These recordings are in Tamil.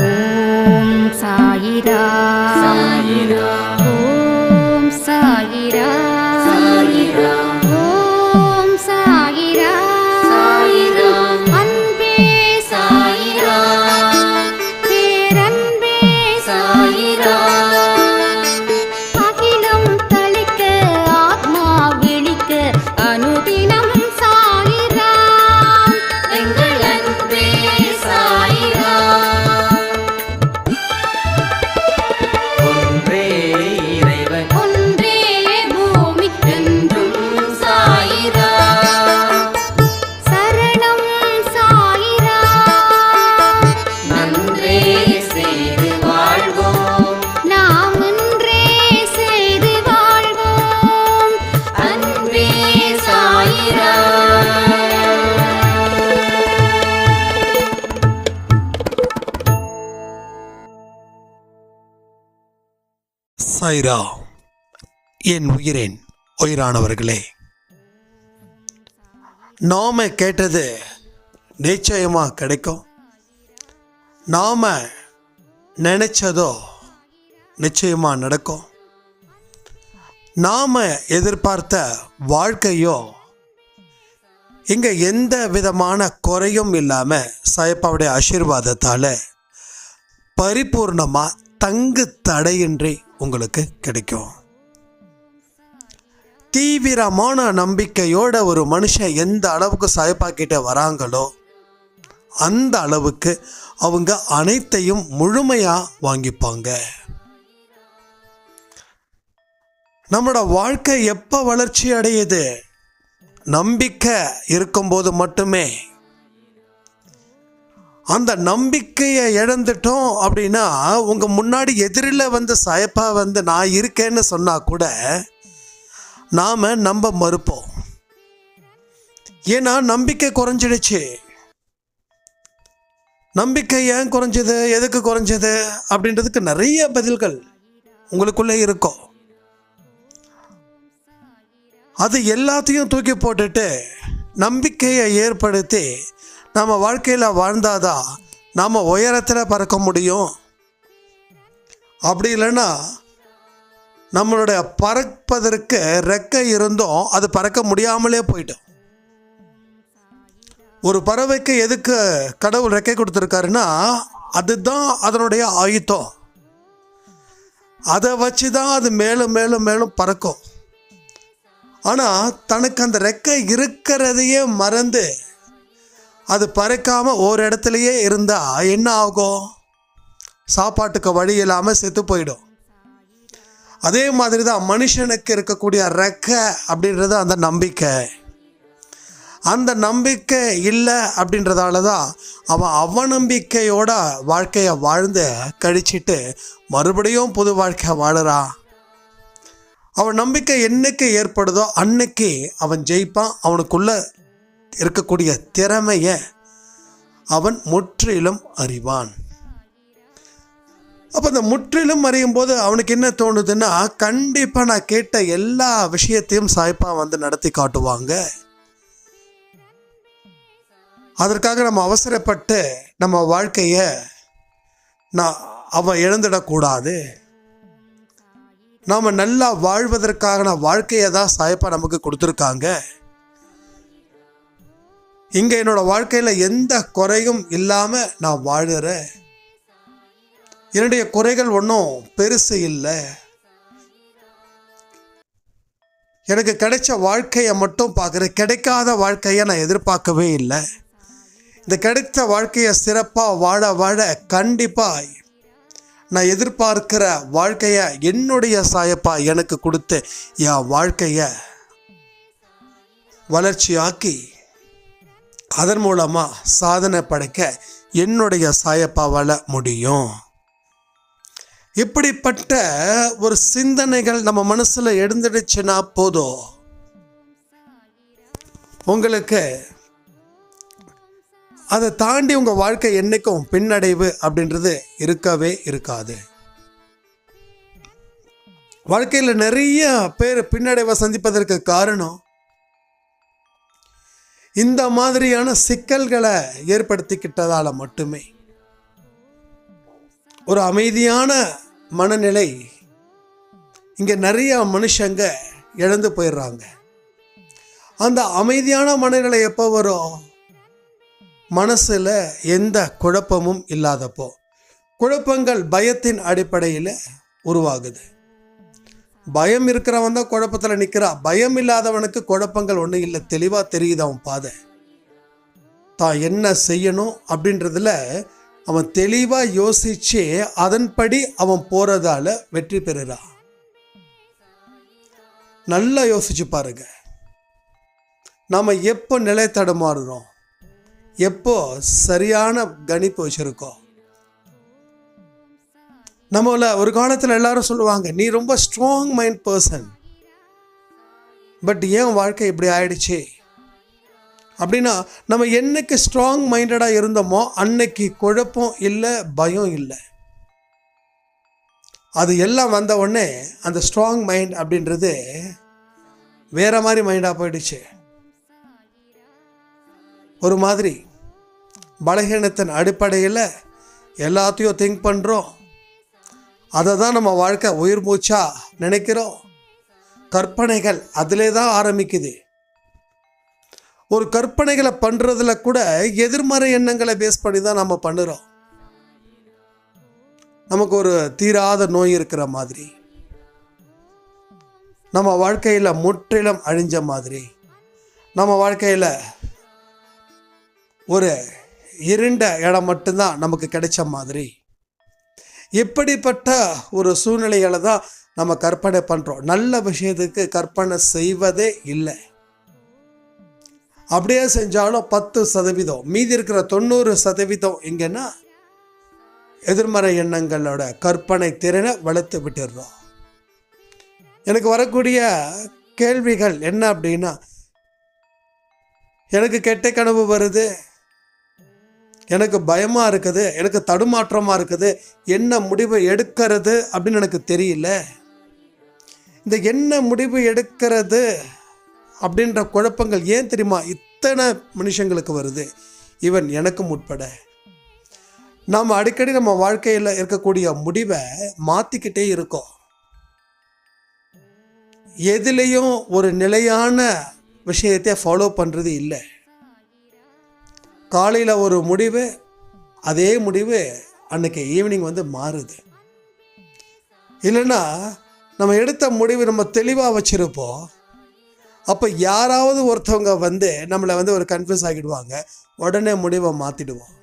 ஓம் சாயிரா சாயிரா ஓம் சாய்ரா என் உயிரின் உயிரானவர்களே. நாம கேட்டது நிச்சயமாக கிடைக்கும். நாம நினைச்சதோ நிச்சயமாக நடக்கும். நாம எதிர்பார்த்த வாழ்க்கையோ இங்கே எந்த விதமான குறையும் இல்லாமல் சாயப்பாவுடைய ஆசீர்வாதத்தால் பரிபூர்ணமாக தங்கு தடையின்றி உங்களுக்கு கிடைக்கும். தீவிரமான நம்பிக்கையோட ஒரு மனுஷன் எந்த அளவுக்கு சாயப்பாக்கிட்ட வராங்களோ அந்த அளவுக்கு அவங்க அனைத்தையும் முழுமையாக வாங்கிப்பாங்க. நம்மளோட வாழ்க்கை எப்போ வளர்ச்சி அடையுது? நம்பிக்கை இருக்கும்போது மட்டுமே. அந்த நம்பிக்கையை இழந்துட்டோம் அப்படின்னா உங்கள் முன்னாடி எதிரில் வந்து சாயப்பா வந்து நான் இருக்கேன்னு சொன்னால் கூட நாம் நம்ப மறுப்போம். ஏன்னா நம்பிக்கை குறைஞ்சிடுச்சு. நம்பிக்கை ஏன் குறைஞ்சது? எதுக்கு குறைஞ்சது? அப்படின்றதுக்கு நிறைய பதில்கள் உங்களுக்குள்ளே இருக்கும். அது எல்லாத்தையும் தூக்கி போட்டுட்டு நம்பிக்கையை ஏற்படுத்தி நம்ம வாழ்க்கையில் வாழ்ந்தாதான் நாம் உயரத்தில் பறக்க முடியும்? அப்படி இல்லைன்னா நம்மளுடைய பறப்பதற்கு ரெக்கை இருந்தும் அது பறக்க முடியாமலே போயிட்டோம். ஒரு பறவைக்கு எதுக்கு கடவுள் ரெக்கை கொடுத்துருக்காருன்னா அதுதான் அதனுடைய ஆயுத்தம். அதை வச்சு தான் அது மேலும் மேலும் மேலும் பறக்கும். ஆனால் தனக்கு அந்த ரெக்கை இருக்கிறதையே மறந்து அது பறக்காமல் ஒரு இடத்துலையே இருந்தால் என்ன ஆகும்? சாப்பாட்டுக்கு வழி இல்லாமல் செத்து போயிடும். அதே மாதிரி தான் மனுஷனுக்கு இருக்கக்கூடிய ரெக்கை அப்படின்றது அந்த நம்பிக்கை. அந்த நம்பிக்கை இல்லை அப்படின்றதால தான் அவன் அவநம்பிக்கையோட வாழ்க்கையை வாழ்ந்து கழிச்சிட்டு மறுபடியும் புது வாழ்க்கை வாழறான். அவன் நம்பிக்கை என்னைக்கு ஏற்படுதோ அன்னைக்கு அவன் ஜெயிப்பான் அவனுக்குள்ள இருக்கக்கூடிய திறமையை அவன் முற்றிலும் அறிவான். அப்போ அந்த முற்றிலும் அறியும் போது அவனுக்கு என்ன தோணுதுன்னா கண்டிப்பாக நான் கேட்ட எல்லா விஷயத்தையும் சாய்ப்பா வந்து நடத்தி காட்டுவாங்க. அதற்காக நம்ம அவசரப்பட்டு நம்ம வாழ்க்கையை நான் அவன் இழந்துடக்கூடாது. நாம் நல்லா வாழ்வதற்கான வாழ்க்கையை தான் சாய்ப்பாக நமக்கு கொடுத்துருக்காங்க. இங்கே என்னோட வாழ்க்கையில் எந்த குறையும் இல்லாமல் நான் வாழுறேன். என்னுடைய குறைகள் ஒன்றும் பெருசு இல்லை. எனக்கு கிடைச்ச வாழ்க்கையை மட்டும் பார்க்குறேன். கிடைக்காத வாழ்க்கையை நான் எதிர்பார்க்கவே இல்லை. இந்த கிடைத்த வாழ்க்கையை சிறப்பாக வாழ வாழ கண்டிப்பாக நான் எதிர்பார்க்கிற வாழ்க்கையை என்னுடைய சாயப்பா எனக்கு கொடுத்து என் வாழ்க்கையை வளர்ச்சியாக்கி அதன் மூலமாக சாதனை படைக்க என்னுடைய சாயப்பாவால் முடியும். இப்படிப்பட்ட ஒரு சிந்தனைகள் நம்ம மனசில் எழுந்துடுச்சுன்னா போதும். உங்களுக்கு அதை தாண்டி உங்கள் வாழ்க்கை என்னைக்கும் பின்னடைவு அப்படின்றது இருக்கவே இருக்காது. வாழ்க்கையில் நிறைய பேர் பின்னடைவை சந்திப்பதற்கு காரணம் இந்த மாதிரியான சிக்கல்களை ஏற்படுத்திக்கிட்டதால் மட்டுமே. ஒரு அமைதியான மனநிலை இங்கே நிறைய மனுஷங்க இழந்து போயிடுறாங்க. அந்த அமைதியான மனநிலை எப்போ வரும்? மனசில் எந்த குழப்பமும் இல்லாதப்போ. குழப்பங்கள் பயத்தின் அடிப்படையில் உருவாகுது. பயம் இருக்கிறவன் தான் குழப்பத்தில் நிற்கிறான் பயம் இல்லாதவனுக்கு குழப்பங்கள் ஒன்றும் இல்லை. தெளிவாக தெரியுது அவன் பாதை. தான் என்ன செய்யணும் அப்படின்றதுல அவன் தெளிவாக யோசிச்சு அதன்படி அவன் போகிறதால வெற்றி பெறுறான் நல்லா யோசிச்சு பாருங்க. நாம் எப்போ நிலை தடுமாறுறோம் எப்போ சரியான கணிப்பு வச்சுருக்கோம்? நம்மள ஒரு காலத்தில் எல்லாரும் சொல்லுவாங்க நீ ரொம்ப ஸ்ட்ராங் மைண்ட் பர்சன் பட் ஏன் வாழ்க்கை இப்படி ஆயிடுச்சு? அப்படின்னா நம்ம என்னைக்கு ஸ்ட்ராங் மைண்டடாக இருந்தோமோ அன்னைக்கு குழப்பம் இல்லை பயம் இல்லை. அது எல்லாம் வந்த உடனே அந்த ஸ்ட்ராங் மைண்ட் அப்படின்றது வேற மாதிரி மைண்டாக போயிடுச்சு. ஒரு மாதிரி பலகீனத்தின் அடிப்படையில் எல்லாத்தையும் திங்க் பண்ணுறோம் அதை தான் நம்ம வாழ்க்கை உயிர் மூச்சா நினைக்கிறோம். கற்பனைகள் அதிலே தான் ஆரம்பிக்குது. ஒரு கற்பனைகளை பண்ணுறதுல கூட எதிர்மறை எண்ணங்களை பேஸ் பண்ணி தான் நம்ம பண்ணுறோம். நமக்கு ஒரு தீராத நோய் இருக்கிற மாதிரி. நம்ம வாழ்க்கையில் முற்றிலும் அழிஞ்ச மாதிரி. நம்ம வாழ்க்கையில் ஒரு இருண்ட இடம் மட்டும்தான் நமக்கு கிடைச்ச மாதிரி. இப்படிப்பட்ட ஒரு சூழ்நிலைகளை தான் நம்ம கற்பனை பண்ணுறோம் நல்ல விஷயத்துக்கு கற்பனை செய்வதே இல்லை. அப்படியே செஞ்சாலும் பத்து சதவீதம் மீதி இருக்கிற தொண்ணூறு சதவீதம் எங்கன்னா எதிர்மறை எண்ணங்களோட கற்பனை திறனை வளர்த்து விட்டுடுறோம் எனக்கு வரக்கூடிய கேள்விகள் என்ன அப்படின்னா எனக்கு கெட்ட கனவு வருது எனக்கு பயமாக இருக்குது எனக்கு தடுமாற்றமாக இருக்குது என்ன முடிவு எடுக்கிறது அப்படின்னு எனக்கு தெரியல. இந்த என்ன முடிவு எடுக்கிறது அப்படின்ற குழப்பங்கள் ஏன் தெரியுமா? இத்தனை மனுஷங்களுக்கு வருது. ஈவன் எனக்கும் உட்பட. நாம் அடிக்கடி நம்ம வாழ்க்கையில் இருக்கக்கூடிய முடிவை மாற்றிக்கிட்டே இருக்கோம். எதுலேயும் ஒரு நிலையான விஷயத்தை ஃபாலோ பண்ணுறது இல்லை. காலையில் ஒரு முடிவு அதே முடிவு அன்றைக்கி ஈவினிங் வந்து மாறுது. இல்லைன்னா நம்ம எடுத்த முடிவு நம்ம தெளிவாக வச்சுருப்போம். அப்போ யாராவது ஒருத்தவங்க வந்து நம்மளை வந்து ஒரு கன்ஃபியூஸ் ஆகிடுவாங்க. உடனே முடிவை மாற்றிடுவோம்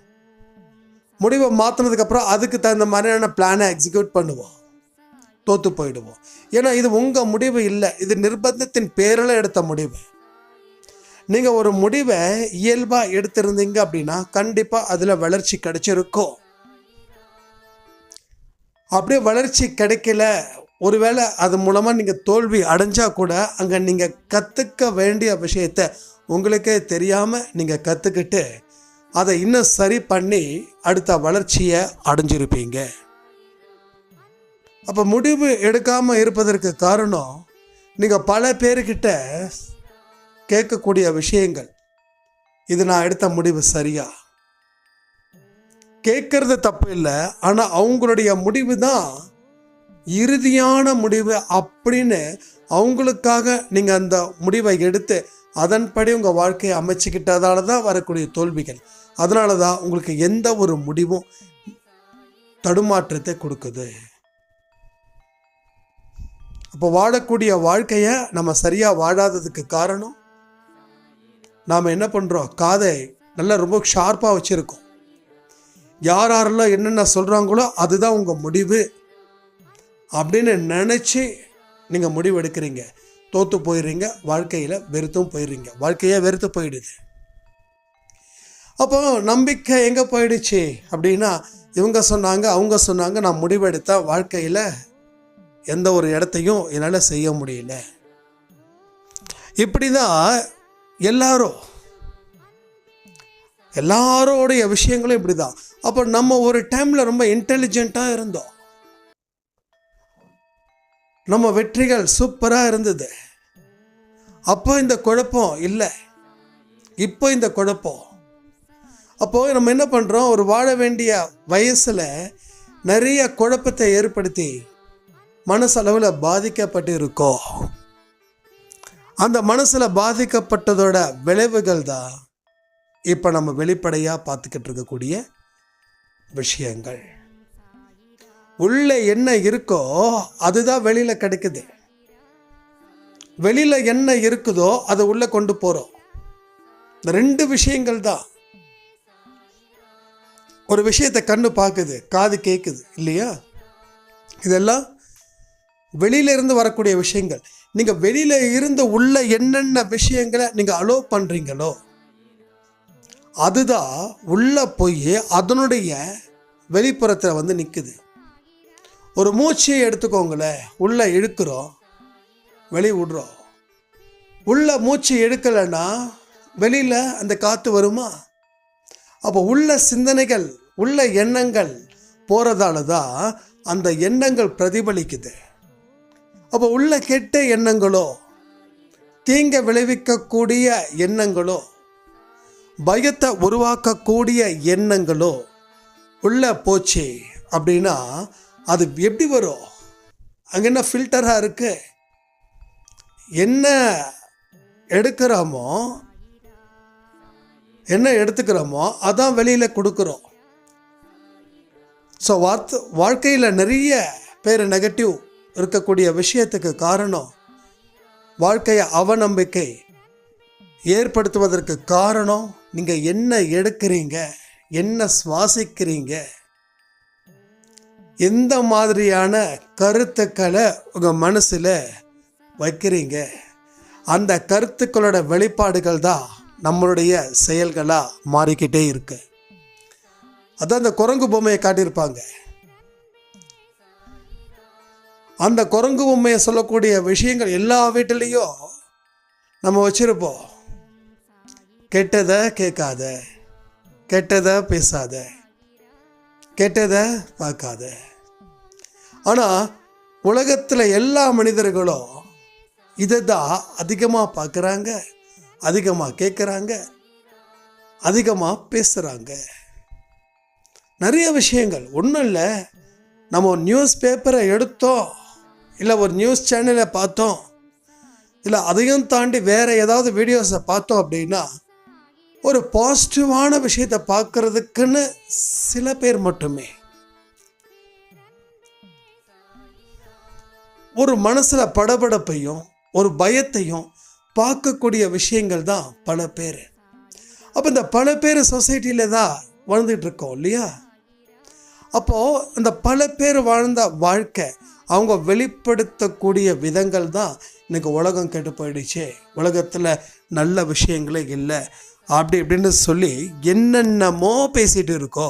முடிவை மாற்றினதுக்கப்புறம் அதுக்கு தகுந்த மாதிரியான பிளானை எக்ஸிக்யூட் பண்ணுவோம். தோற்று போயிடுவோம். ஏன்னா இது உங்கள் முடிவு இல்லை. இது நிர்பந்தத்தின் பேரில் எடுத்த முடிவு. நீங்கள் ஒரு முடிவை இயல்பாக எடுத்திருந்தீங்க அப்படின்னா கண்டிப்பாக அதில் வளர்ச்சி கிடைச்சிருக்கும். அப்படியே வளர்ச்சி கிடைக்கல. ஒருவேளை அது மூலமாக நீங்கள் தோல்வி அடைஞ்சால் கூட அங்கே நீங்கள் கற்றுக்க வேண்டிய விஷயத்த உங்களுக்கே தெரியாமல் நீங்கள் கற்றுக்கிட்டு அதை இன்னும் சரி பண்ணி அடுத்த வளர்ச்சியை அடைஞ்சிருப்பீங்க. அப்போ முடிவு எடுக்காமல் இருப்பதற்கு காரணம் நீங்கள் பல பேர்கிட்ட கேட்கக்கூடிய விஷயங்கள். இது நான் எடுத்த முடிவு சரியா? கேட்கறது தப்பு இல்லை. ஆனால் அவங்களுடைய முடிவு தான் இறுதியான முடிவு அப்படின்னு அவங்களுக்காக நீங்கள் அந்த முடிவை எடுத்து அதன்படி உங்கள் வாழ்க்கையை அமைச்சுக்கிட்டதால தான் வரக்கூடிய தோல்விகள். அதனால தான் உங்களுக்கு எந்த ஒரு முடிவும் தடுமாற்றத்தை கொடுக்குது. அப்போ வாழக்கூடிய வாழ்க்கையை நம்ம சரியாக வாழாததுக்கு காரணம்? நாம் என்ன பண்ணுறோம் காதை நல்லா ரொம்ப ஷார்ப்பாக வச்சுருக்கோம். யார் யாரெல்லாம் என்னென்ன சொல்கிறாங்களோ அதுதான் உங்கள் முடிவு. அப்படின்னு நினச்சி நீங்கள் முடிவு எடுக்கிறீங்க. தோற்று போயிடுறீங்க வாழ்க்கையில் வெறுத்தும் போயிடுறீங்க. வாழ்க்கையே வெறுத்து போயிடுது. அப்போ நம்பிக்கை எங்கே போயிடுச்சு? அப்படின்னா இவங்க சொன்னாங்க அவங்க சொன்னாங்க நான் முடிவெடுத்தால் வாழ்க்கையில் எந்த ஒரு இடத்தையும் என்னால் செய்ய முடியல. இப்படி தான் எல்லாரும் எல்லாரோடைய விஷயங்களும் இப்படி தான் அப்போ நம்ம ஒரு டைமில் ரொம்ப இன்டெலிஜென்ட்டாக இருந்தோம். நம்ம வெற்றிகள் சூப்பராக இருந்தது. அப்போ இந்த குழப்பம் இல்லை. இப்போ இந்த குழப்பம். அப்போது நம்ம என்ன பண்ணுறோம் ஒரு வாழ வேண்டிய வயசில் நிறைய குழப்பத்தை ஏற்படுத்தி மனசளவில் பாதிக்கப்பட்டு இருக்கோம் அந்த மனசில் பாதிக்கப்பட்டதோட விளைவுகள் தான் இப்போ நம்ம வெளிப்படையாக பார்த்துக்கிட்டு இருக்கக்கூடிய விஷயங்கள். உள்ளே என்ன இருக்கோ அதுதான் வெளியில் கிடைக்குது. வெளியில் என்ன இருக்குதோ அதை உள்ளே கொண்டு போகிறோம் இந்த ரெண்டு விஷயங்கள் தான். ஒரு விஷயத்தை கண்ணு பார்க்குது காது கேட்குது இல்லையா? இதெல்லாம் வெளியில இருந்து வரக்கூடிய விஷயங்கள். நீங்கள் வெளியில் இருந்து உள்ள என்னென்ன விஷயங்களை நீங்கள் அலோ பண்ணுறீங்களோ அதுதான் உள்ளே போய் அதனுடைய வெளிப்புறத்தில் வந்து நிற்குது ஒரு மூச்சையை எடுத்துக்கோங்களேன் உள்ளே இழுக்கிறோம் வெளி விடுறோம். உள்ள மூச்சு எடுக்கலைன்னா வெளியில் அந்த காற்று வருமா? அப்போ உள்ள சிந்தனைகள் உள்ள எண்ணங்கள் போகிறதால தான் அந்த எண்ணங்கள் பிரதிபலிக்குது. அப்போ உள்ள கெட்ட எண்ணங்களோ தீங்க விளைவிக்கக்கூடிய எண்ணங்களோ பயத்தை உருவாக்கக்கூடிய எண்ணங்களோ உள்ள போச்சு அப்படின்னா அது எப்படி வரும்? அங்கே என்ன ஃபில்டராக இருக்கு? என்ன எடுக்கிறோமோ என்ன எடுத்துக்கிறோமோ அதான் வெளியில் கொடுக்குறோம். ஸோ வார்த்தை வாழ்க்கையில் நிறைய பேர் நெகட்டிவ் இருக்கக்கூடிய விஷயத்துக்கு காரணம் வாழ்க்கையை அவநம்பிக்கை. ஏற்படுத்துவதற்கு காரணம் நீங்கள் என்ன எடுக்கிறீங்க? என்ன சுவாசிக்கிறீங்க? எந்த மாதிரியான கருத்துக்களை உங்கள் மனசில் வைக்கிறீங்க? அந்த கருத்துக்களோட வெளிப்பாடுகள் தான் நம்மளுடைய செயல்களாக மாறிக்கிட்டே இருக்கு. அதான் அந்த குரங்கு பொம்மையை காட்டியிருப்பாங்க. அந்த குரங்கு பொம்மையை சொல்லக்கூடிய விஷயங்கள் எல்லா வீட்டிலையும் நம்ம வச்சுருப்போம். கெட்டதை கேட்காத கெட்டதை பேசாத கெட்டதை பார்க்காத. ஆனால் உலகத்தில் எல்லா மனிதர்களும் இதை தான் அதிகமாக பார்க்குறாங்க அதிகமாக கேட்குறாங்க அதிகமாக பேசுகிறாங்க நிறைய விஷயங்கள். ஒன்றும் இல்லை நம்ம நியூஸ் பேப்பரை எடுத்தோம். இல்லை ஒரு நியூஸ் சேனலை பார்த்தோம். இல்லை அதையும் தாண்டி வேறு ஏதாவது வீடியோஸை பார்த்தோம் அப்படின்னா ஒரு பாசிட்டிவான விஷயத்தை பார்க்கறதுக்குன்னு சில பேர் மட்டுமே. ஒரு மனசில் படபடப்பையும் ஒரு பயத்தையும் பார்க்கக்கூடிய விஷயங்கள் தான் பல பேர். அப்போ இந்த பல பேர் சொசைட்டியில் தான் வாழ்ந்துட்டு இருக்கோம் இல்லையா? அப்போது இந்த பல பேர் வாழ்ந்த வாழ்க்கை அவங்க வெளிப்படுத்தக்கூடிய விதங்கள் தான் இன்றைக்கி உலகம் கெட்டு போயிடுச்சு. உலகத்தில் நல்ல விஷயங்களே இல்லை. அப்படி இப்படின்னு சொல்லி என்னென்னமோ பேசிகிட்டு இருக்கோ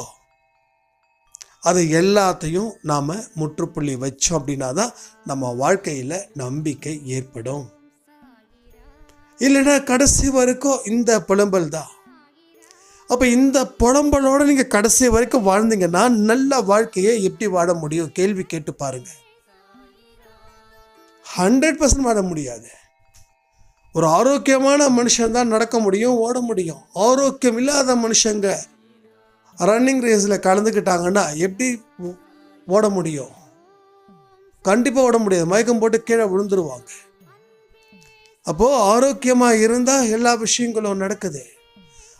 அது எல்லாத்தையும் நாம் முற்றுப்புள்ளி வச்சோம் அப்படின்னா தான் நம்ம வாழ்க்கையில் நம்பிக்கை ஏற்படும். இல்லைன்னா கடைசி வரைக்கும் இந்த புலம்பல் தான். அப்போ இந்த புலம்பலோடு நீங்கள் கடைசி வரைக்கும் வாழ்ந்தீங்கன்னா நல்ல வாழ்க்கையை எப்படி வாழ முடியும்? கேள்வி கேட்டு பாருங்கள் ஹண்ட்ரட் பர்சன்ட் வாழ முடியாது. ஒரு ஆரோக்கியமான மனுஷன் தான் நடக்க முடியும் ஓட முடியும். ஆரோக்கியம் இல்லாத மனுஷங்க ரன்னிங் ரேஸில் கலந்துக்கிட்டாங்கன்னா எப்படி ஓட முடியும்? கண்டிப்பாக ஓட முடியாது. மயக்கம் போட்டு கீழே விழுந்துருவாங்க. அப்போது ஆரோக்கியமாக இருந்தால் எல்லா விஷயங்களும் நடக்குது.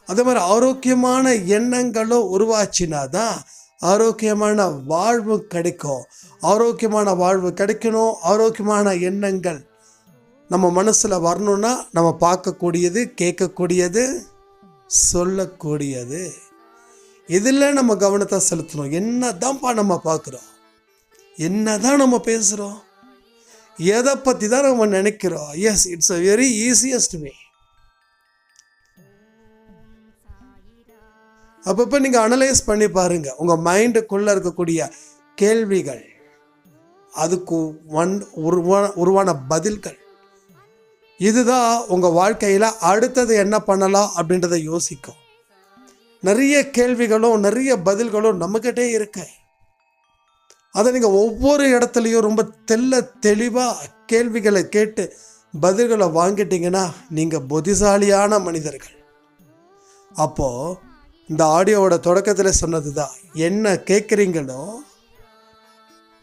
அதே மாதிரி ஆரோக்கியமான எண்ணங்களும் உருவாச்சினா தான் ஆரோக்கியமான வாழ்வு கிடைக்கும். ஆரோக்கியமான வாழ்வு கிடைக்கணும். ஆரோக்கியமான எண்ணங்கள் நம்ம மனசில் வரணும்னா நம்ம பார்க்கக்கூடியது கேட்கக்கூடியது சொல்லக்கூடியது. இதில் நம்ம கவனத்தை செலுத்தணும்? என்ன தான்ப்பா நம்ம பார்க்குறோம்? என்ன தான் நம்ம பேசுகிறோம் எதை பற்றி தான் நம்ம நினைக்கிறோம்? Yes it's a very easiest way அப்பப்போ நீங்கள் அனலைஸ் பண்ணி பாருங்கள் உங்கள் மைண்டுக்குள்ளே இருக்கக்கூடிய கேள்விகள் அதுக்கு ஒன் உருவான உருவான பதில்கள். இதுதான் உங்கள் வாழ்க்கையில் அடுத்தது என்ன பண்ணலாம் அப்படின்றத யோசிக்கும். நிறைய கேள்விகளும் நிறைய பதில்களும் நம்மக்கிட்டே இருக்கு. அதை நீங்கள் ஒவ்வொரு இடத்துலையும் ரொம்ப தெல்ல தெளிவாக கேள்விகளை கேட்டு பதில்களை வாங்கிட்டீங்கன்னா நீங்கள் புத்திசாலியான மனிதர்கள். அப்போது இந்த ஆடியோவோட தொடக்கத்தில் சொன்னது தான் என்ன கேட்குறீங்களோ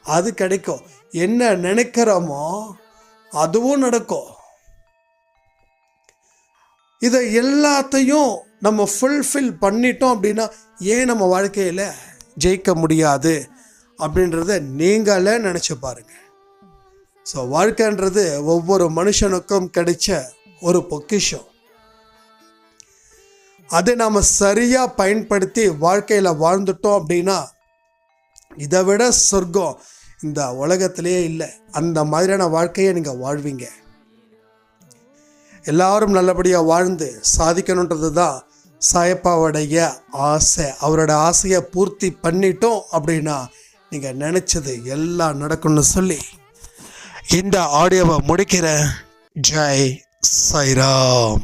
அது கிடைக்கும். என்ன நினைக்கிறோமோ அதுவும் நடக்கும். இதை எல்லாத்தையும் நம்ம ஃபுல்ஃபில் பண்ணிட்டோம் அப்படின்னா ஏன் நம்ம வாழ்க்கையில் ஜெயிக்க முடியாது அப்படின்றத நீங்களே நினச்சி பாருங்கள் ஸோ வாழ்க்கைன்றது ஒவ்வொரு மனுஷனுக்கும் கிடைச்ச ஒரு பொக்கிஷம். அதை நாம் சரியாக பயன்படுத்தி வாழ்க்கையில் வாழ்ந்துட்டோம் அப்படின்னா இதை விட சொர்க்கம் இந்த உலகத்திலேயே இல்லை. அந்த மாதிரியான வாழ்க்கையை நீங்கள் வாழ்வீங்க. எல்லாரும் நல்லபடியாக வாழ்ந்து சாதிக்கணுன்றது தான் சாயப்பாவுடைய ஆசை. அவரோட ஆசையை பூர்த்தி பண்ணிட்டோம் அப்படின்னா நீங்கள் நினச்சது எல்லாம் நடக்கும்னு சொல்லி இந்த ஆடியோவை முடிக்கிற ஜெய் சைராம்